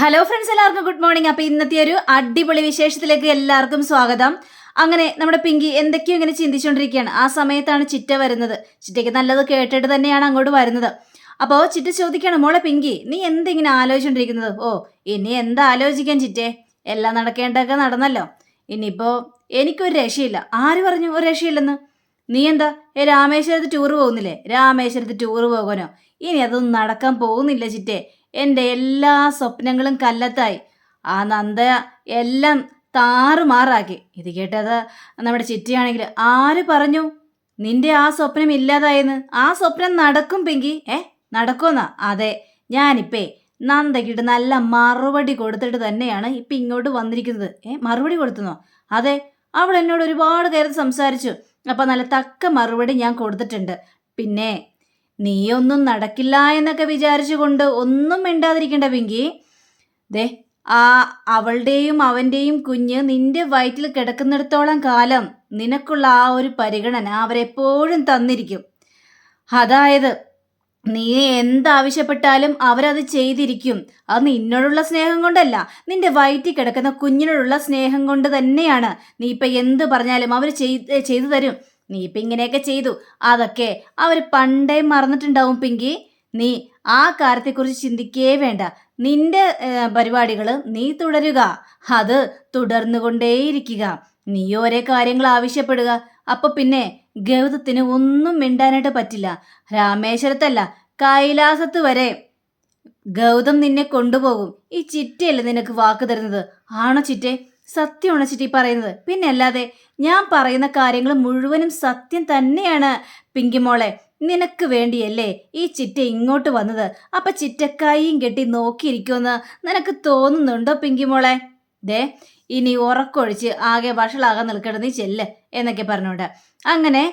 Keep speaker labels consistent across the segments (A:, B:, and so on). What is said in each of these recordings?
A: Hello friends എല്ലാവർക്കും good morning അപ്പൊ ഇന്നത്തെ ഒരു അടിപൊളി വിശേഷത്തിലേക്ക് എല്ലാവർക്കും സ്വാഗതം. അങ്ങനെ നമ്മുടെ പിങ്കി എന്തൊക്കെയോ ഇങ്ങനെ ചിന്തിച്ചുകൊണ്ടിരിക്കുകയാണ് ആ സമയത്താണ് ചിറ്റ വരുന്നത്. ചിറ്റയ്ക്ക് നല്ലത് കേട്ടിട്ട് തന്നെയാണ് അങ്ങോട്ട് വരുന്നത്. അപ്പോൾ ചിറ്റ ചോദിക്കണം മോളെ പിങ്കി നീ എന്തിങ്ങനെ ആലോചിച്ചുകൊണ്ടിരിക്കുന്നത് ഓ ഇനി എന്താ ആലോചിക്കാൻ ചിറ്റേ? എല്ലാം നടക്കേണ്ടതൊക്കെ നടന്നല്ലോ. ഇനിയിപ്പോ എനിക്കൊരു രക്ഷയില്ല. ആര് പറഞ്ഞു ഒരു രക്ഷയില്ലെന്ന്? നീ എന്താ? രാമേശ്വരത്ത് ടൂർ പോകുന്നില്ലേ? രാമേശ്വരത്ത് ടൂർ പോകാനോ? ഇനി അതൊന്നും നടക്കാൻ പോകുന്നില്ല ചിറ്റേ. എന്റെ എല്ലാ സ്വപ്നങ്ങളും കല്ലത്തായി. ആ നന്ദ എല്ലാം താറുമാറാക്കി. ഇത് കേട്ടത് നമ്മുടെ ചിറ്റിയാണെങ്കിൽ ആര് പറഞ്ഞു? നിന്റെ ആ സ്വപ്നം ഇല്ലാതായെന്ന്? ആ സ്വപ്നം നടക്കും പെങ്കി. ഏ നടക്കുമെന്നാ? അതെ ഞാനിപ്പേ നന്ദക്കിട്ട് നല്ല മറുപടി കൊടുത്തിട്ട് തന്നെയാണ് ഇപ്പം ഇങ്ങോട്ട് വന്നിരിക്കുന്നത്. ഏ മറുപടി കൊടുത്തുന്നോ? അതെ അവൾ എന്നോട് ഒരുപാട് കയറി സംസാരിച്ചു. അപ്പം നല്ല തക്ക മറുപടി ഞാൻ കൊടുത്തിട്ടുണ്ട്. പിന്നെ നീയൊന്നും നടക്കില്ല എന്നൊക്കെ വിചാരിച്ചുകൊണ്ട് ഒന്നും മിണ്ടാതിരിക്കണ്ട പിങ്കി. ദേ ആ അവളുടെയും അവന്റെയും കുഞ്ഞ് നിന്റെ വയറ്റിൽ കിടക്കുന്നിടത്തോളം കാലം നിനക്കുള്ള ആ ഒരു പരിഗണന അവരെപ്പോഴും തന്നിരിക്കും. അതായത് നീ എന്താവശ്യപ്പെട്ടാലും അവരത് ചെയ്തിരിക്കും. അത് നിന്നോടുള്ള സ്നേഹം കൊണ്ടല്ല നിന്റെ വയറ്റിൽ കിടക്കുന്ന കുഞ്ഞിനോടുള്ള സ്നേഹം കൊണ്ട് തന്നെയാണ്. നീ ഇപ്പം എന്ത് പറഞ്ഞാലും അവർ ചെയ്ത് ചെയ്തു തരും. നീ ഇപ്പം ഇങ്ങനെയൊക്കെ ചെയ്തു. അതൊക്കെ അവർ പണ്ടേ മറന്നിട്ടുണ്ടാവും പിങ്കി. നീ ആ കാര്യത്തെക്കുറിച്ച് ചിന്തിക്കേ വേണ്ട. നിന്റെ പരിപാടികൾ നീ തുടരുക. അത് തുടർന്നുകൊണ്ടേയിരിക്കുക. നീ ഓരോ കാര്യങ്ങൾ ആവശ്യപ്പെടുക. അപ്പൊ പിന്നെ ഗൗതത്തിന് ഒന്നും മിണ്ടാനായിട്ട് പറ്റില്ല. രാമേശ്വരത്തല്ല കൈലാസത്ത് വരെ ഗൗതം നിന്നെ കൊണ്ടുപോകും. ഈ ചിറ്റയല്ലേ നിനക്ക് വാക്ക് തരുന്നത്? ആണോ ചിറ്റെ സത്യമാണോ ചിറ്റി പറയുന്നത്? പിന്നെ അല്ലാതെ ഞാൻ പറയുന്ന കാര്യങ്ങൾ മുഴുവനും സത്യം തന്നെയാണ് പിങ്കിമോളെ നിനക്ക് വേണ്ടിയല്ലേ ഈ ചിറ്റ ഇങ്ങോട്ട് വന്നത്? അപ്പൊ ചിറ്റക്കായും കൈയും കെട്ടി നോക്കിയിരിക്കുമെന്ന് നിനക്ക് തോന്നുന്നുണ്ടോ പിങ്കിമോളെ ദേ ഇനി ഉറക്കൊഴിച്ച് ആകെ വഷളാകാൻ നിൽക്കണ നീ ചെല്ല് എന്നൊക്കെ പറഞ്ഞുകൊണ്ട്. അങ്ങനെ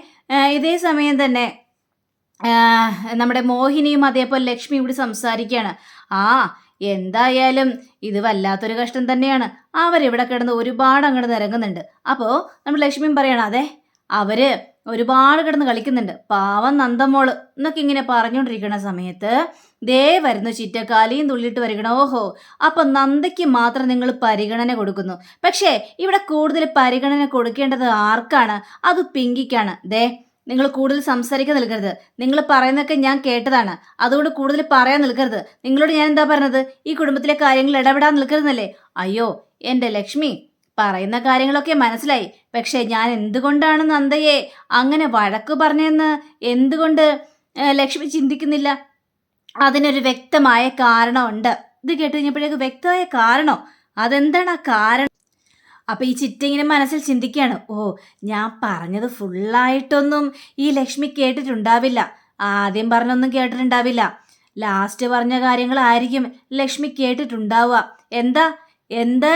A: ഇതേ സമയം തന്നെ നമ്മുടെ മോഹിനിയും അതേപോലെ ലക്ഷ്മിയും കൂടി സംസാരിക്കുകയാണ്. ആ എന്തായാലും ഇത് വല്ലാത്തൊരു കഷ്ടം തന്നെയാണ്. അവരിവിടെ കിടന്ന് ഒരുപാട് അങ്ങോട്ട് നിരങ്ങുന്നുണ്ട്. അപ്പോൾ നമ്മൾ ലക്ഷ്മിയും പറയണം അതെ അവർ ഒരുപാട് കിടന്ന് കളിക്കുന്നുണ്ട്. പാവം നന്ദമോൾ എന്നൊക്കെ ഇങ്ങനെ പറഞ്ഞുകൊണ്ടിരിക്കുന്ന സമയത്ത് ദേ വരുന്നു ചിറ്റക്കാലിയും തുള്ളിയിട്ട് വരികണ ഓഹോ അപ്പൊ നന്ദയ്ക്ക് മാത്രം നിങ്ങൾ പരിഗണന കൊടുക്കുന്നു. പക്ഷേ ഇവിടെ കൂടുതൽ പരിഗണന കൊടുക്കേണ്ടത് ആർക്കാണ്? അത് പിങ്കിക്കാണ്. ദേ നിങ്ങൾ കൂടുതൽ സംസാരിക്കാൻ നിൽക്കരുത്. നിങ്ങൾ പറയുന്നതൊക്കെ ഞാൻ കേട്ടതാണ്. അതുകൊണ്ട് കൂടുതൽ പറയാൻ നിൽക്കരുത്. നിങ്ങളോട് ഞാൻ എന്താ പറഞ്ഞത്? ഈ കുടുംബത്തിലെ കാര്യങ്ങൾ ഇടപെടാൻ നിൽക്കരുതെന്നല്ലേ? അയ്യോ എന്റെ ലക്ഷ്മി പറയുന്ന കാര്യങ്ങളൊക്കെ മനസ്സിലായി. പക്ഷേ ഞാൻ എന്തുകൊണ്ടാണ് നന്ദയെ അങ്ങനെ വഴക്ക് പറഞ്ഞതെന്ന് എന്തുകൊണ്ട് ലക്ഷ്മി ചിന്തിക്കുന്നില്ല? അതിനൊരു വ്യക്തമായ കാരണമുണ്ട്. ഇത് കേട്ട് കഴിഞ്ഞപ്പോഴേക്ക് വ്യക്തമായ കാരണോ? അതെന്താണ് ആ കാരണം അപ്പോൾ ഈ ചിറ്റ ഇങ്ങനെ മനസ്സിൽ ചിന്തിക്കുകയാണ് ഓ ഞാൻ പറഞ്ഞത് ഫുള്ളായിട്ടൊന്നും ഈ ലക്ഷ്മി കേട്ടിട്ടുണ്ടാവില്ല. ആദ്യം പറഞ്ഞൊന്നും കേട്ടിട്ടുണ്ടാവില്ല. ലാസ്റ്റ് പറഞ്ഞ കാര്യങ്ങളായിരിക്കും ലക്ഷ്മി കേട്ടിട്ടുണ്ടാവുക. എന്താ? എന്താ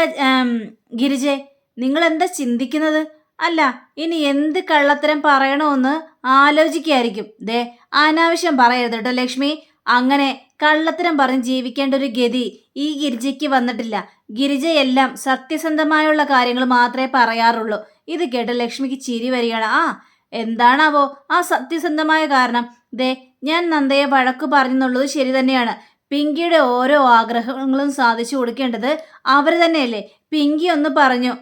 A: ഗിരിജെ നിങ്ങൾ എന്താ ചിന്തിക്കുന്നത്? അല്ല ഇനി എന്ത് കള്ളത്തരം പറയണമെന്ന് ആലോചിക്കായിരിക്കും. ദേ അനാവശ്യം പറയരുത് കേട്ടോ ലക്ഷ്മി. അങ്ങനെ കള്ളത്തരം പറഞ്ഞ് ജീവിക്കേണ്ട ഒരു ഗതി ഈ ഗിരിജയ്ക്ക് വന്നിട്ടില്ല. ഗിരിജയെല്ലാം സത്യസന്ധമായുള്ള കാര്യങ്ങൾ മാത്രമേ പറയാറുള്ളൂ. ഇത് കേട്ട് ലക്ഷ്മിക്ക് ചിരി വരികയാണ്. ആ എന്താണാവോ? ആ സത്യസന്ധമായ കാരണം. ദേ ഞാൻ നന്ദയെ വഴക്ക് പറഞ്ഞെന്നുള്ളത് ശരി തന്നെയാണ്. പിങ്കിയുടെ ഓരോ ആഗ്രഹങ്ങളും സാധിച്ചു കൊടുക്കേണ്ടത് അവർ തന്നെയല്ലേ? പിങ്കി ഒന്ന് പറഞ്ഞു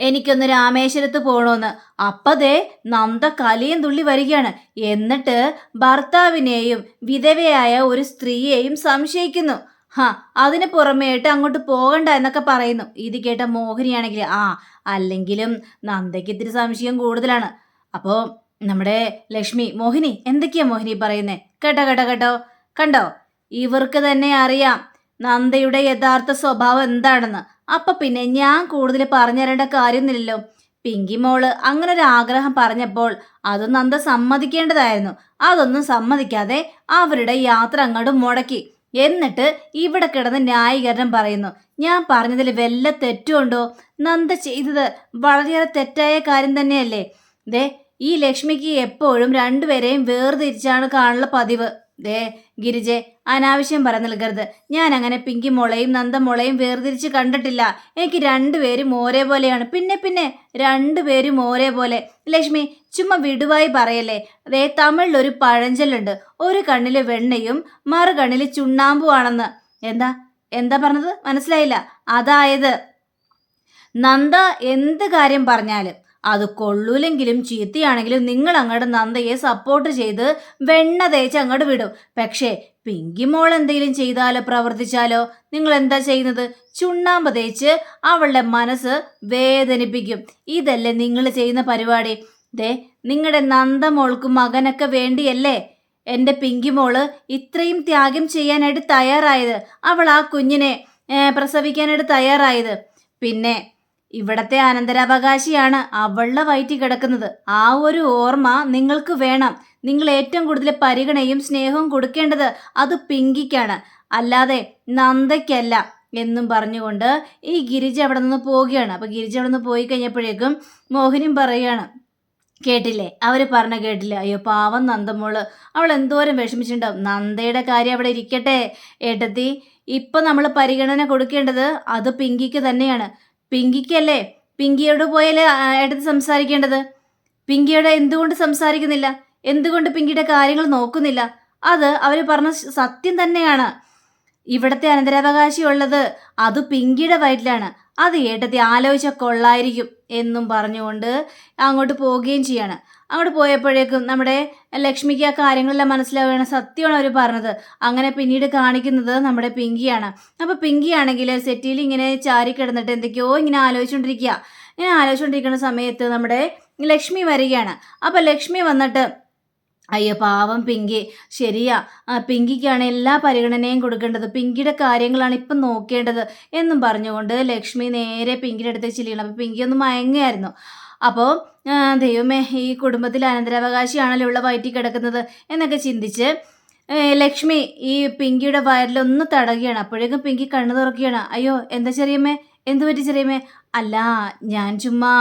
A: എനിക്കൊന്ന് രാമേശ്വരത്ത് പോകണമെന്ന് അപ്പതേ നന്ദ കലിയും തുള്ളി വരികയാണ്. എന്നിട്ട് ഭർത്താവിനെയും വിധവയായ ഒരു സ്ത്രീയെയും സംശയിക്കുന്നു. ഹാ അതിന് പുറമേട്ട് അങ്ങോട്ട് പോകണ്ട എന്നൊക്കെ പറയുന്നു. ഇത് കേട്ട മോഹിനിയാണെങ്കിൽ ആ അല്ലെങ്കിലും നന്ദയ്ക്ക് ഇത്തിരി സംശയം കൂടുതലാണ്. അപ്പോൾ നമ്മുടെ ലക്ഷ്മി മോഹിനി എന്തൊക്കെയാ മോഹിനി പറയുന്നേ? കേട്ടോ കേട്ടോ കേട്ടോ. കണ്ടോ? ഇവർക്ക് തന്നെ അറിയാം നന്ദയുടെ യഥാർത്ഥ സ്വഭാവം എന്താണെന്ന്. അപ്പൊ പിന്നെ ഞാൻ കൂടുതൽ പറഞ്ഞു തരേണ്ട കാര്യമൊന്നുമില്ലല്ലോ. പിങ്കി മോൾ അങ്ങനെ ഒരു ആഗ്രഹം പറഞ്ഞപ്പോൾ അത് നന്ദ സമ്മതിക്കേണ്ടതായിരുന്നു. അതൊന്നും സമ്മതിക്കാതെ അവരുടെ യാത്ര അങ്ങോട്ട് മുടക്കി. എന്നിട്ട് ഇവിടെ കിടന്ന് ന്യായീകരണം പറയുന്നു. ഞാൻ പറഞ്ഞതിൽ വല്ല തെറ്റുണ്ടോ നന്ദ ചെയ്തത് വളരെയേറെ തെറ്റായ കാര്യം തന്നെയല്ലേ? ദേ ഈ ലക്ഷ്മിക്ക് എപ്പോഴും രണ്ടുപേരെയും വേർതിരിച്ചാണ് കാണുള്ള പതിവ്. ദേ ഗിരിജെ അനാവശ്യം പറ നൽകരുത് ഞാൻ അങ്ങനെ പിങ്കി മുളയും നന്ദമുളയും വേർതിരിച്ച് കണ്ടിട്ടില്ല. എനിക്ക് രണ്ടുപേരും ഒരേപോലെയാണ്. പിന്നെ പിന്നെ രണ്ടുപേരും ഒരേപോലെ. ലക്ഷ്മി ചുമ്മാ വിടുവായി പറയല്ലേ? അതേ തമിഴിൽ ഒരു പഴഞ്ചൊല്ലുണ്ട്. ഒരു കണ്ണിൽ വെണ്ണയും മറു കണ്ണിൽ ചുണ്ണാമ്പുവാണെന്ന്. എന്താ? എന്താ പറഞ്ഞത്? മനസ്സിലായില്ല. അതായത് നന്ദ എന്ത് കാര്യം പറഞ്ഞാലും അത് കൊള്ളൂലെങ്കിലും ചീത്തയാണെങ്കിലും നിങ്ങൾ അങ്ങോട്ട് നന്ദയെ സപ്പോർട്ട് ചെയ്ത് വെണ്ണ തേച്ച് അങ്ങോട്ട് വിടും. പക്ഷേ പിങ്കി മോൾ എന്തെങ്കിലും ചെയ്താലോ പ്രവർത്തിച്ചാലോ? നിങ്ങൾ എന്താ ചെയ്യുന്നത്? ചുണ്ണാമ്പ് തേച്ച് അവളുടെ മനസ്സ് വേദനിപ്പിക്കും. ഇതല്ലേ നിങ്ങൾ ചെയ്യുന്ന പരിപാടി. ദേ നിങ്ങളുടെ നന്ദ നന്ദമോൾക്കും മകനൊക്കെ വേണ്ടിയല്ലേ? എന്റെ പിങ്കി മോൾ ഇത്രയും ത്യാഗം ചെയ്യാനായിട്ട് തയ്യാറായത്. അവൾ ആ കുഞ്ഞിനെ പ്രസവിക്കാനായിട്ട് തയ്യാറായത്. പിന്നെ ഇവിടത്തെ അനന്തരാവകാശിയാണ് അവളുടെ വയറ്റി കിടക്കുന്നത്. ആ ഒരു ഓർമ്മ നിങ്ങൾക്ക് വേണം. നിങ്ങൾ ഏറ്റവും കൂടുതൽ പരിഗണയും സ്നേഹവും കൊടുക്കേണ്ടത് അത് പിങ്കിക്കാണ്. അല്ലാതെ നന്ദയ്ക്കല്ല എന്നും പറഞ്ഞുകൊണ്ട് ഈ ഗിരിജ അവിടെ നിന്ന് പോവുകയാണ്. അപ്പോൾ ഗിരിജ അവിടെ നിന്ന് പോയി കഴിഞ്ഞപ്പോഴേക്കും മോഹിനിയും പറയുകയാണ്. കേട്ടില്ലേ? അവർ പറഞ്ഞ കേട്ടില്ലേ? അയ്യോ പാവം നന്ദമോൾ. അവൾ എന്തോരം വിഷമിച്ചിട്ടുണ്ടാവും. നന്ദയുടെ കാര്യം അവിടെ ഇരിക്കട്ടെ. ഏട്ടത്തി ഇപ്പം നമ്മൾ പരിഗണന കൊടുക്കേണ്ടത് അത് പിങ്കിക്ക് തന്നെയാണ്. പിങ്കിക്കല്ലേ? പിങ്കിയോട് പോയാലേ എടുത്ത് സംസാരിക്കേണ്ടത്? പിങ്കിയോട് എന്തുകൊണ്ട് സംസാരിക്കുന്നില്ല? എന്തുകൊണ്ട് പിങ്കിയുടെ കാര്യങ്ങൾ നോക്കുന്നില്ല? അത് അവർ പറഞ്ഞ സത്യം തന്നെയാണ്. ഇവിടത്തെ അനന്തരാവകാശി ഉള്ളത് അത് പിങ്കിയുടെ വയറ്റിലാണ്. അത് ഏട്ടത്തി ആലോചിച്ച കൊള്ളായിരിക്കും എന്നും പറഞ്ഞുകൊണ്ട് അങ്ങോട്ട് പോവുകയും ചെയ്യാണ്. അങ്ങോട്ട് പോയപ്പോഴേക്കും നമ്മുടെ ലക്ഷ്മിക്ക് ആ കാര്യങ്ങളെല്ലാം മനസ്സിലാവുകയാണ് സത്യമാണ് അവർ പറഞ്ഞത്. അങ്ങനെ പിന്നീട് കാണിക്കുന്നത് നമ്മുടെ പിങ്കിയാണ്. അപ്പോൾ പിങ്കിയാണെങ്കിൽ സെറ്റിയിൽ ഇങ്ങനെ ചാരി കിടന്നിട്ട് എന്തൊക്കെയോ ഇങ്ങനെ ആലോചിച്ചുകൊണ്ടിരിക്കുക. ഇങ്ങനെ ആലോചിച്ചുകൊണ്ടിരിക്കുന്ന സമയത്ത് നമ്മുടെ ലക്ഷ്മി വരികയാണ്. അപ്പോൾ ലക്ഷ്മി വന്നിട്ട് അയ്യോ പാവം പിങ്കി. ശരിയാ. പിങ്കിക്കാണ് എല്ലാ പരിഗണനയും കൊടുക്കേണ്ടത്. പിങ്കിയുടെ കാര്യങ്ങളാണ് ഇപ്പം നോക്കേണ്ടത് എന്നും പറഞ്ഞുകൊണ്ട് ലക്ഷ്മി നേരെ പിങ്കിയുടെ അടുത്തേക്ക് ചെല്ലുകയാണ്. അപ്പോൾ പിങ്കി ഒന്ന് മയങ്ങുകയായിരുന്നു. അപ്പോൾ ദൈവമേ ഈ കുടുംബത്തിൽ അനന്തരാവകാശിയാണല്ലോ ഉള്ള വയറ്റി കിടക്കുന്നത് എന്നൊക്കെ ചിന്തിച്ച് ലക്ഷ്മി ഈ പിങ്കിയുടെ വയറിലൊന്ന് തടകുകയാണ് അപ്പോഴേക്കും പിങ്കി കണ്ണു തുറക്കുകയാണ്. അയ്യോ എന്താ ചെറിയമ്മേ? എന്ത് പറ്റി ചെറിയമ്മേ? അല്ല ഞാൻ ചുമ്മാ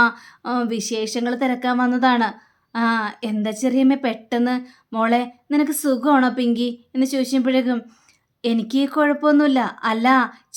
A: വിശേഷങ്ങൾ തിരക്കാൻ വന്നതാണ്. ആ എന്താ ചെറിയമ്മേ പെട്ടെന്ന്? മോളെ നിനക്ക് സുഖമാണോ പിങ്കി? എന്ന് ചോദിച്ചപ്പോഴേക്കും എനിക്ക് കുഴപ്പമൊന്നുമില്ല. അല്ല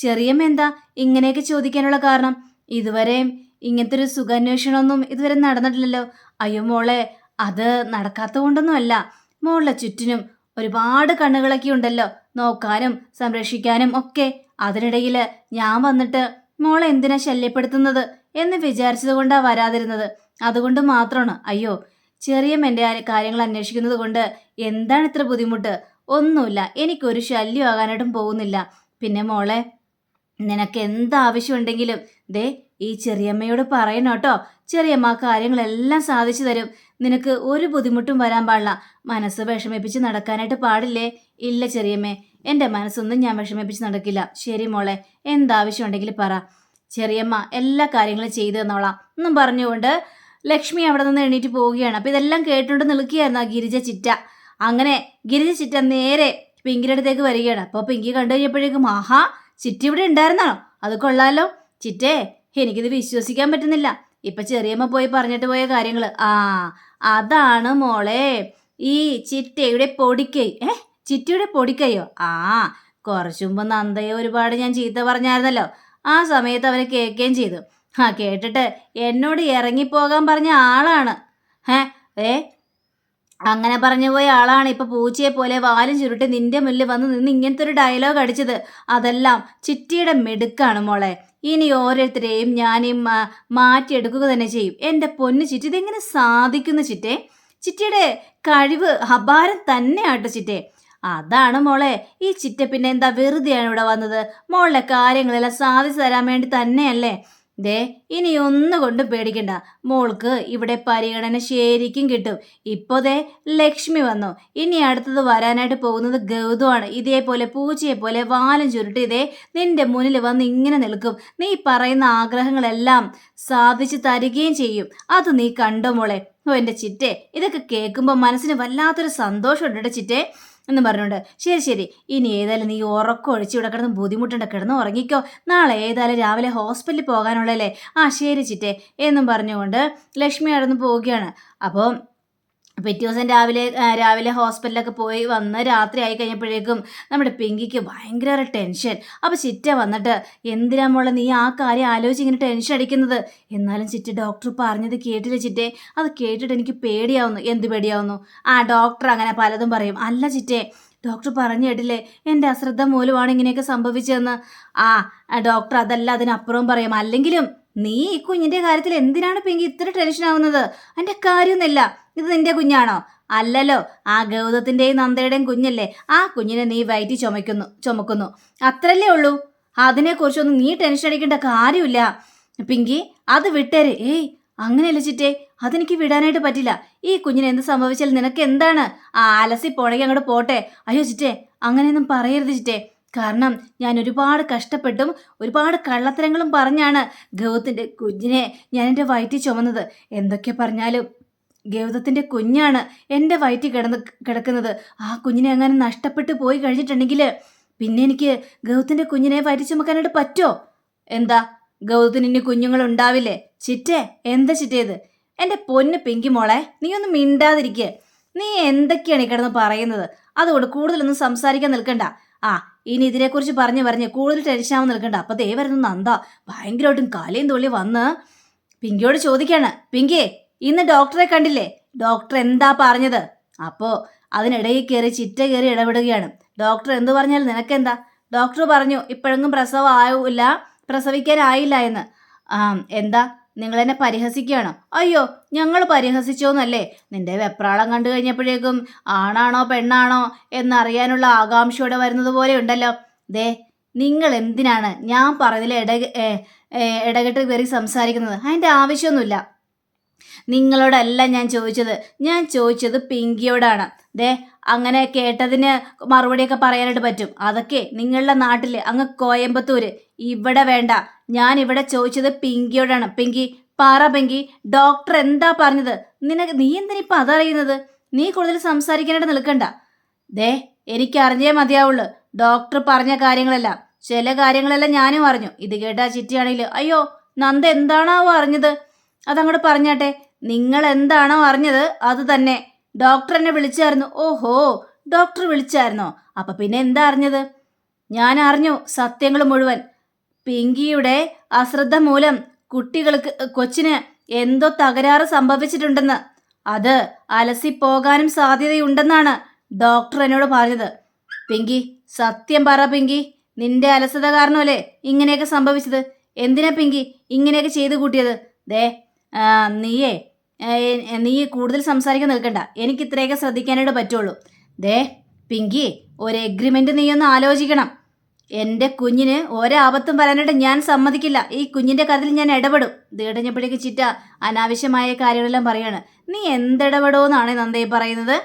A: ചെറിയമ്മ എന്താ ഇങ്ങനെയൊക്കെ ചോദിക്കാനുള്ള കാരണം? ഇതുവരെ ഇങ്ങനത്തെ ഒരു സുഖാന്വേഷണമൊന്നും ഇതുവരെ നടന്നിട്ടില്ലല്ലോ. അയ്യോ മോളെ അത് നടക്കാത്ത കൊണ്ടൊന്നുമല്ല മോളുടെ ചുറ്റിനും ഒരുപാട് കണ്ണുകളൊക്കെ ഉണ്ടല്ലോ. നോക്കാനും സംരക്ഷിക്കാനും ഒക്കെ. അതിനിടയിൽ ഞാൻ വന്നിട്ട് മോളെ എന്തിനാ ശല്യപ്പെടുത്തുന്നത് എന്ന് വിചാരിച്ചത് കൊണ്ടാണ് വരാതിരുന്നത്. അതുകൊണ്ട് മാത്രമാണ്. അയ്യോ ചെറിയ എന്റെ കാര്യങ്ങൾ അന്വേഷിക്കുന്നത് കൊണ്ട് എന്താണ് ഇത്ര ബുദ്ധിമുട്ട്? ഒന്നുമില്ല. എനിക്കൊരു ശല്യം ആകാനായിട്ടും പോകുന്നില്ല. പിന്നെ മോളെ നിനക്ക് എന്താവശ്യമുണ്ടെങ്കിലും ദേ ഈ ചെറിയമ്മയോട് പറയണം കേട്ടോ. ചെറിയമ്മ കാര്യങ്ങളെല്ലാം സാധിച്ചു തരും. നിനക്ക് ഒരു ബുദ്ധിമുട്ടും വരാൻ പാടില്ല. മനസ്സ് വിഷമിപ്പിച്ച് നടക്കാനായിട്ട് പാടില്ലേ? ഇല്ല ചെറിയമ്മേ എന്റെ മനസ്സൊന്നും ഞാൻ വിഷമിപ്പിച്ച് നടക്കില്ല. ശരി മോളെ എന്താവശ്യമുണ്ടെങ്കിൽ പറ. ചെറിയമ്മ എല്ലാ കാര്യങ്ങളും ചെയ്തു തന്നോളാം. എന്നും പറഞ്ഞുകൊണ്ട് ലക്ഷ്മി അവിടെ നിന്ന് എണീറ്റ് പോവുകയാണ്. അപ്പോൾ ഇതെല്ലാം കേട്ടുകൊണ്ട് നിൽക്കുകയായിരുന്നു ആ ഗിരിജ ചിറ്റ. അങ്ങനെ ഗിരിജ ചിറ്റ നേരെ പിങ്കിയുടെ അടുത്തേക്ക് വരികയാണ്. അപ്പോൾ പിങ്കി കണ്ടു കഴിഞ്ഞപ്പോഴേക്കും ആഹാ ചിറ്റ ഇവിടെ ഉണ്ടായിരുന്നാണോ അത് കൊള്ളാലോ. ചിറ്റേ എനിക്കിത് വിശ്വസിക്കാൻ പറ്റുന്നില്ല. ഇപ്പൊ ചെറിയമ്മ പോയി പറഞ്ഞിട്ട് പോയ കാര്യങ്ങൾ ആ അതാണ് മോളെ. ഈ ചിറ്റയുടെ പൊടിക്കൈ. ഏ ചിറ്റയുടെ പൊടിക്കൈയോ? ആ കുറച്ചു നന്ദയെ ഒരുപാട് ഞാൻ ചീത്ത പറഞ്ഞായിരുന്നല്ലോ. ആ സമയത്ത് അവനെ കേൾക്കുകയും ചെയ്തു. ആ കേട്ടിട്ട് എന്നോട് ഇറങ്ങിപ്പോകാൻ പറഞ്ഞ ആളാണ്. ഹേ ഏ അങ്ങനെ പറഞ്ഞു പോയ ആളാണ്. ഇപ്പൊ പൂച്ചയെ പോലെ വാലും ചുരുട്ടി നിന്റെ മുന്നിൽ വന്ന് നിന്ന് ഇങ്ങനത്തെ ഒരു ഡയലോഗ് അടിച്ചത്. അതെല്ലാം ചിറ്റിയുടെ മെടുക്കാണ് മോളെ. ഇനി ഓരോരുത്തരെയും ഞാൻ മാറ്റിയെടുക്കുക തന്നെ ചെയ്യും. എന്റെ പൊന്ന് ചിറ്റി ഇതെങ്ങനെ സാധിക്കുന്നു ചിറ്റേ? ചിറ്റിയുടെ കഴിവ് അപാരം തന്നെയാട്ടോ ചിറ്റേ. അതാണ് മോളെ ഈ ചിറ്റ പിന്നെ എന്താ വെറുതെയാണ് ഇവിടെ വന്നത്? മോളുടെ കാര്യങ്ങളെല്ലാം സാധിച്ചു തരാൻ വേണ്ടി തന്നെയല്ലേ? ദേ ഇനി ഒന്നുകൊണ്ടും പേടിക്കണ്ട. മോൾക്ക് ഇവിടെ പരിഗണന ശരിക്കും കിട്ടും. ഇപ്പോൾ ദേ ലക്ഷ്മി വന്നു. ഇനി അടുത്തത് വരാനായിട്ട് പോകുന്നത് ഗൗതമാണ്. ഇതേപോലെ പൂച്ചയെ പോലെ വാലം ചുരുട്ടി ഇതേ നിന്റെ മുന്നിൽ വന്ന് ഇങ്ങനെ നിൽക്കും. നീ പറയുന്ന ആഗ്രഹങ്ങളെല്ലാം സാധിച്ചു തരികയും ചെയ്യും. അത് നീ കണ്ടോ മോളെ? ഓ എന്റെ ചിറ്റേ ഇതൊക്കെ കേൾക്കുമ്പോൾ മനസ്സിന് വല്ലാത്തൊരു സന്തോഷമുണ്ട് ചിറ്റേ. എന്ന് പറഞ്ഞുകൊണ്ട് ശരി ശരി ഇനി ഏതായാലും നീ ഉറക്കം ഒഴിച്ച് ഇവിടെ കിടന്ന് ബുദ്ധിമുട്ടുണ്ട് കിടന്ന് ഉറങ്ങിക്കോ. നാളെ ഏതായാലും രാവിലെ ഹോസ്പിറ്റലിൽ പോകാനുള്ളല്ലേ ആ ശരി ചിറ്റേ എന്നും പറഞ്ഞുകൊണ്ട് ലക്ഷ്മി അടന്ന് പോവുകയാണ്. അപ്പോൾ പിറ്റേ ദിവസം രാവിലെ രാവിലെ ഹോസ്പിറ്റലൊക്കെ പോയി വന്ന് രാത്രി ആയി കഴിഞ്ഞപ്പോഴേക്കും നമ്മുടെ പിങ്കിക്ക് ഭയങ്കര ടെൻഷൻ. അപ്പോൾ ചിറ്റ വന്നിട്ട് എന്തിനാ മോളെ നീ ആ കാര്യം ആലോചിച്ച് ഇങ്ങനെ ടെൻഷൻ അടിക്കുന്നത്? എന്നാലും ചിറ്റ ഡോക്ടർ പറഞ്ഞത് കേട്ടില്ല ചിറ്റേ? അത് കേട്ടിട്ട് എനിക്ക് പേടിയാവുന്നു. എന്ത് പേടിയാവുന്നു? ആ ഡോക്ടർ അങ്ങനെ പലതും പറയും. അല്ല ചിറ്റേ ഡോക്ടർ പറഞ്ഞു കേട്ടില്ലേ എന്റെ അശ്രദ്ധ മൂലമാണ് ഇങ്ങനെയൊക്കെ സംഭവിച്ചതെന്ന്? ആ ഡോക്ടർ അതല്ല അതിനപ്പുറവും പറയും. അല്ലെങ്കിലും നീ ഈ കുഞ്ഞിന്റെ കാര്യത്തിൽ എന്തിനാണ് പിങ്കി ഇത്ര ടെൻഷൻ ആവുന്നത്? എന്റെ കാര്യമൊന്നുമില്ല. ഇത് നിന്റെ കുഞ്ഞാണോ? അല്ലല്ലോ ആ ഗൗതത്തിന്റെയും നന്ദയുടെയും കുഞ്ഞല്ലേ. ആ കുഞ്ഞിനെ നീ വയറ്റി ചുമക്കുന്നു ചുമക്കുന്നു. അത്രല്ലേ ഉള്ളൂ. അതിനെക്കുറിച്ചൊന്നും നീ ടെൻഷൻ അടിക്കേണ്ട കാര്യമില്ല. പിങ്കി അത് വിട്ടേര്. ഏയ് അങ്ങനെയല്ല ചിറ്റേ അതെനിക്ക് വിടാനായിട്ട് പറ്റില്ല. ഈ കുഞ്ഞിന് എന്ത് സംഭവിച്ചാൽ നിനക്ക് എന്താണ്? ആ അലസി പോണെങ്കിൽ അങ്ങോട്ട് പോട്ടെ. അയ്യോ ചിറ്റേ അങ്ങനെയൊന്നും പറയരുത് ചിറ്റേ. കാരണം ഞാൻ ഒരുപാട് കഷ്ടപ്പെട്ടും ഒരുപാട് കള്ളത്തരങ്ങളും പറഞ്ഞാണ് ഗൗതത്തിന്റെ കുഞ്ഞിനെ ഞാൻ എന്റെ വയറ്റിൽ ചുമന്നത്. എന്തൊക്കെ പറഞ്ഞാലും ഗൗതത്തിന്റെ കുഞ്ഞാണ് എന്റെ വയറ്റിൽ കിടന്ന് കിടക്കുന്നത്. ആ കുഞ്ഞിനെ അങ്ങനെ നഷ്ടപ്പെട്ടു പോയി കഴിഞ്ഞിട്ടുണ്ടെങ്കിൽ പിന്നെ എനിക്ക് ഗൗതത്തിന്റെ കുഞ്ഞിനെ വയറ്റി ചുമക്കാനായിട്ട് പറ്റോ എന്താ? ഗൗതത്തിന് ഇനി കുഞ്ഞുങ്ങൾ ഉണ്ടാവില്ലേ? ചിറ്റേ എന്താ ചിറ്റേത് എന്റെ പൊന്ന് പിങ്കി മോളെ നീ ഒന്നും മിണ്ടാതിരിക്കേ. നീ എന്തൊക്കെയാണ് ഈ കിടന്ന് പറയുന്നത്? അതുകൊണ്ട് കൂടുതലൊന്നും സംസാരിക്കാൻ നിൽക്കണ്ട. ആ ഇനി ഇതിനെക്കുറിച്ച് പറഞ്ഞു പറഞ്ഞ് കൂടുതൽ ടെൻഷൻ ആവാൻ നിൽക്കണ്ട. അപ്പൊ ദേ നന്ദ. ഭയങ്കരമായിട്ടും കാലയും തുള്ളി വന്ന് പിങ്കിയോട് ചോദിക്കാണ്. പിങ്കിയെ ഇന്ന് ഡോക്ടറെ കണ്ടില്ലേ? ഡോക്ടർ എന്താ പറഞ്ഞത്? അപ്പോ അതിനിടയിൽ കയറി ചിറ്റ കയറി ഇടപെടുകയാണ്. ഡോക്ടർ എന്ത് പറഞ്ഞാൽ നിനക്കെന്താ? ഡോക്ടർ പറഞ്ഞു ഇപ്പോഴെങ്കിലും പ്രസവം ആവില്ല പ്രസവിക്കാനായില്ല എന്ന്. എന്താ? നിങ്ങൾ എന്നെ പരിഹസിക്കുകയാണോ? അയ്യോ ഞങ്ങൾ പരിഹസിച്ചോന്നല്ലേ? നിന്റെ വെപ്രാളം കണ്ടു കഴിഞ്ഞപ്പോഴേക്കും ആണാണോ പെണ്ണാണോ എന്നറിയാനുള്ള ആകാംക്ഷയോടെ വരുന്നത് പോലെ ഉണ്ടല്ലോ. ദേ നിങ്ങൾ എന്തിനാണ് ഞാൻ പറഞ്ഞതിൽ ഇട ഇടകെട്ട് കയറി സംസാരിക്കുന്നത്? അതിന്റെ ആവശ്യമൊന്നുമില്ല. നിങ്ങളോടല്ല ഞാൻ ചോദിച്ചത്. ഞാൻ ചോദിച്ചത് പിങ്കിയോടാണ്. ദേ അങ്ങനെ കേട്ടതിന് മറുപടിയൊക്കെ പറയാനായിട്ട് പറ്റും. അതൊക്കെ നിങ്ങളുടെ നാട്ടിൽ അങ്ങ് കോയമ്പത്തൂര്. ഇവിടെ വേണ്ട. ഞാൻ ഇവിടെ ചോദിച്ചത് പിങ്കിയോടാണ്. പിങ്കി പറ പിങ്കി ഡോക്ടർ എന്താ പറഞ്ഞത്? നിനക്ക് നീ എന്തിനിപ്പോൾ അതറിയുന്നത്? നീ കൂടുതൽ സംസാരിക്കാനായിട്ട് നിൽക്കണ്ട. ദേ എനിക്കറിഞ്ഞേ മതിയാവുള്ളൂ. ഡോക്ടർ പറഞ്ഞ കാര്യങ്ങളെല്ലാം. ചില കാര്യങ്ങളെല്ലാം ഞാനും അറിഞ്ഞു. ഇത് കേട്ടാ ചിറ്റിയാണെങ്കിൽ അയ്യോ നന്ദ എന്താണാവോ അറിഞ്ഞത്? അതങ്ങോട്ട് പറഞ്ഞാട്ടെ. നിങ്ങൾ എന്താണോ അറിഞ്ഞത് അത് തന്നെ. ഡോക്ടർ എന്നെ വിളിച്ചായിരുന്നു. ഓഹോ ഡോക്ടർ വിളിച്ചായിരുന്നോ? അപ്പൊ പിന്നെ എന്താ അറിഞ്ഞത്? ഞാൻ അറിഞ്ഞു സത്യങ്ങൾ മുഴുവൻ. പിങ്കിയുടെ അശ്രദ്ധ മൂലം കുട്ടികൾക്ക് കൊച്ചിന് എന്തോ തകരാറ് സംഭവിച്ചിട്ടുണ്ടെന്ന്. അത് അലസിപ്പോകാനും സാധ്യതയുണ്ടെന്നാണ് ഡോക്ടർ എന്നോട് പറഞ്ഞത്. പിങ്കി സത്യം പറ പിങ്കി. നിന്റെ അലസത കാരണമല്ലേ ഇങ്ങനെയൊക്കെ സംഭവിച്ചത്? എന്തിനാ പിങ്കി ഇങ്ങനെയൊക്കെ ചെയ്തു കൂട്ടിയത്? ദേ നീയേ നീ കൂടുതൽ സംസാരിക്കാൻ നിൽക്കണ്ട. എനിക്ക് ഇത്രയൊക്കെ ശ്രദ്ധിക്കാനായിട്ട് പറ്റുള്ളൂ. ദേ പിങ്കി ഒരു എഗ്രിമെന്റ് നീ ഒന്ന് ആലോചിക്കണം. എന്റെ കുഞ്ഞിന് ഒരാപത്തും വരാനായിട്ട് ഞാൻ സമ്മതിക്കില്ല. ഈ കുഞ്ഞിന്റെ കാര്യത്തിൽ ഞാൻ ഇടപെടും. തീടഞ്ഞപ്പോഴേക്ക് ചിറ്റ അനാവശ്യമായ കാര്യങ്ങളെല്ലാം പറയാണ്. നീ എന്തിടപെടുമെന്നാണ് നന്ദയെ പറയുന്നത്?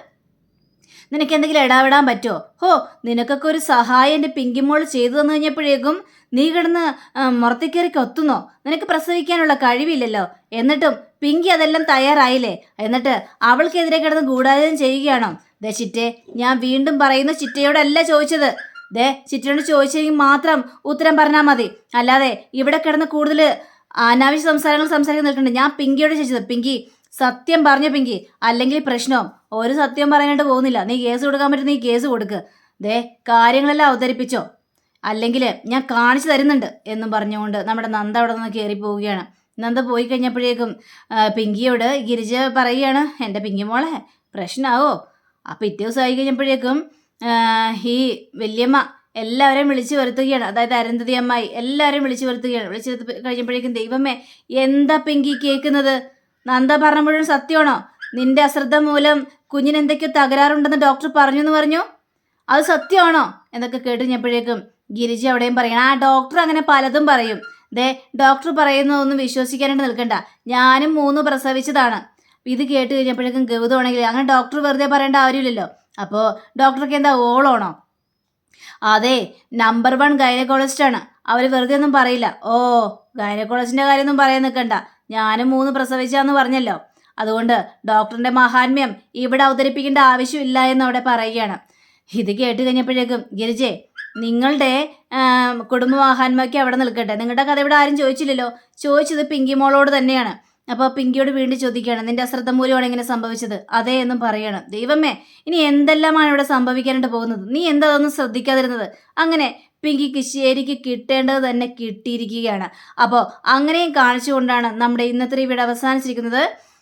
A: നിനക്ക് എന്തെങ്കിലും ഇടാവിടാൻ പറ്റുമോ ഹോ നിനക്കൊക്കെ ഒരു സഹായം എന്റെ പിങ്കിമോൾ ചെയ്തു തന്നു കഴിഞ്ഞപ്പോഴേക്കും നീ കിടന്ന് മുറത്തേക്കേറി കൊത്തുന്നോ? നിനക്ക് പ്രസവിക്കാനുള്ള കഴിവില്ലല്ലോ. എന്നിട്ടും പിങ്കി അതെല്ലാം തയ്യാറായില്ലേ? എന്നിട്ട് അവൾക്കെതിരെ കിടന്ന് കൂടാതെയും ചെയ്യുകയാണോ? ദേ ചിറ്റേ ഞാൻ വീണ്ടും പറയുന്ന ചിറ്റയോടല്ല ചോദിച്ചത്. ദേ ചിറ്റയോട് ചോദിച്ചെങ്കിൽ മാത്രം ഉത്തരം പറഞ്ഞാൽ മതി. അല്ലാതെ ഇവിടെ കിടന്ന് കൂടുതൽ അനാവശ്യ സംസാരങ്ങൾ സംസാരിക്കാൻ നിൽക്കുന്നുണ്ട് ഞാൻ പിങ്കിയോട് ചോദിച്ചത് പിങ്കി സത്യം പറഞ്ഞ പിങ്കി? അല്ലെങ്കിൽ പ്രശ്നവും ഒരു സത്യം പറയാനായിട്ട് പോകുന്നില്ല. നീ കേസ് കൊടുക്കാൻ പറ്റും നീ കേസ് കൊടുക്ക്. ദേ കാര്യങ്ങളെല്ലാം അവതരിപ്പിച്ചോ. അല്ലെങ്കിൽ ഞാൻ കാണിച്ചു തരുന്നുണ്ട് എന്നും പറഞ്ഞുകൊണ്ട് നമ്മുടെ നന്ദ അവിടെ നിന്ന് കയറി പോവുകയാണ്. നന്ദ പോയി കഴിഞ്ഞപ്പോഴേക്കും പിങ്കിയോട് ഗിരിജ പറയുകയാണ് എന്റെ പിങ്കി മോളെ പ്രശ്നമാവോ അപ്പം പിറ്റേ ദിവസമായി കഴിഞ്ഞപ്പോഴേക്കും ഈ വല്യമ്മ എല്ലാവരെയും വിളിച്ചു വരുത്തുകയാണ്. അതായത് അരുന്ധതി അമ്മായി എല്ലാവരെയും വിളിച്ചു വരുത്തുകയാണ്. വിളിച്ചു കഴിഞ്ഞപ്പോഴേക്കും ദൈവമേ എന്താ പിങ്കി കേൾക്കുന്നത്? നന്ദ പറഞ്ഞ സത്യമാണോ? നിന്റെ അശ്രദ്ധ മൂലം കുഞ്ഞിന് എന്തൊക്കെയോ തകരാറുണ്ടെന്ന് ഡോക്ടർ പറഞ്ഞു എന്ന് പറഞ്ഞു? അത് സത്യമാണോ? എന്നൊക്കെ കേട്ട് കഴിഞ്ഞപ്പോഴേക്കും ഗിരിജ അവിടെയും പറയണം. ആ ഡോക്ടർ അങ്ങനെ പലതും പറയും. ദേ ഡോക്ടർ പറയുന്നതൊന്നും വിശ്വസിക്കാനായിട്ട് നിൽക്കണ്ട. ഞാനും മൂന്ന് പ്രസവിച്ചതാണ്. ഇത് കേട്ട് കഴിഞ്ഞപ്പോഴേക്കും ഗൗതമാണെങ്കിൽ അങ്ങനെ ഡോക്ടർ വെറുതെ പറയേണ്ട കാര്യമില്ലല്ലോ അപ്പോൾ ഡോക്ടർക്ക് എന്താ ഓളാണോ? അതെ നമ്പർ വൺ ഗൈനക്കോളജിസ്റ്റ് ആണ്. അവർ വെറുതെ ഒന്നും പറയില്ല. ഓ ഗൈനക്കോളജിന്റെ കാര്യമൊന്നും പറയാൻ നിൽക്കണ്ട. ഞാനും മൂന്ന് പ്രസവിച്ചാന്ന് പറഞ്ഞല്ലോ. അതുകൊണ്ട് ഡോക്ടറിന്റെ മഹാത്മ്യം ഇവിടെ അവതരിപ്പിക്കേണ്ട ആവശ്യമില്ല എന്ന് അവിടെ പറയുകയാണ്. ഇത് കേട്ട് കഴിഞ്ഞപ്പോഴേക്കും ഗിരിജെ നിങ്ങളുടെ കുടുംബ മഹാത്മയ്ക്ക് അവിടെ നിൽക്കട്ടെ. നിങ്ങളുടെ കഥ ഇവിടെ ആരും ചോദിച്ചില്ലല്ലോ. ചോദിച്ചത് പിങ്കി മോളോട് തന്നെയാണ്. അപ്പോൾ പിങ്കിയോട് വീണ്ടും ചോദിക്കുകയാണ് നിന്റെ അശ്രദ്ധ മൂലമാണ് ഇങ്ങനെ സംഭവിച്ചത്? അതേ എന്നും പറയണം ദൈവമേ ഇനി എന്തെല്ലാമാണ് ഇവിടെ സംഭവിക്കാനായിട്ട് പോകുന്നത്? നീ എന്താ അതൊന്നും ശ്രദ്ധിക്കാതിരുന്നത്? അങ്ങനെ പിങ്കിക്ക് ശരിക്ക് കിട്ടേണ്ടത് തന്നെ കിട്ടിയിരിക്കുകയാണ്. അപ്പോൾ അങ്ങനെയും കാണിച്ചുകൊണ്ടാണ് നമ്മുടെ ഇന്നത്തെ ഇവിടെ അവസാനിച്ചിരിക്കുന്നത്.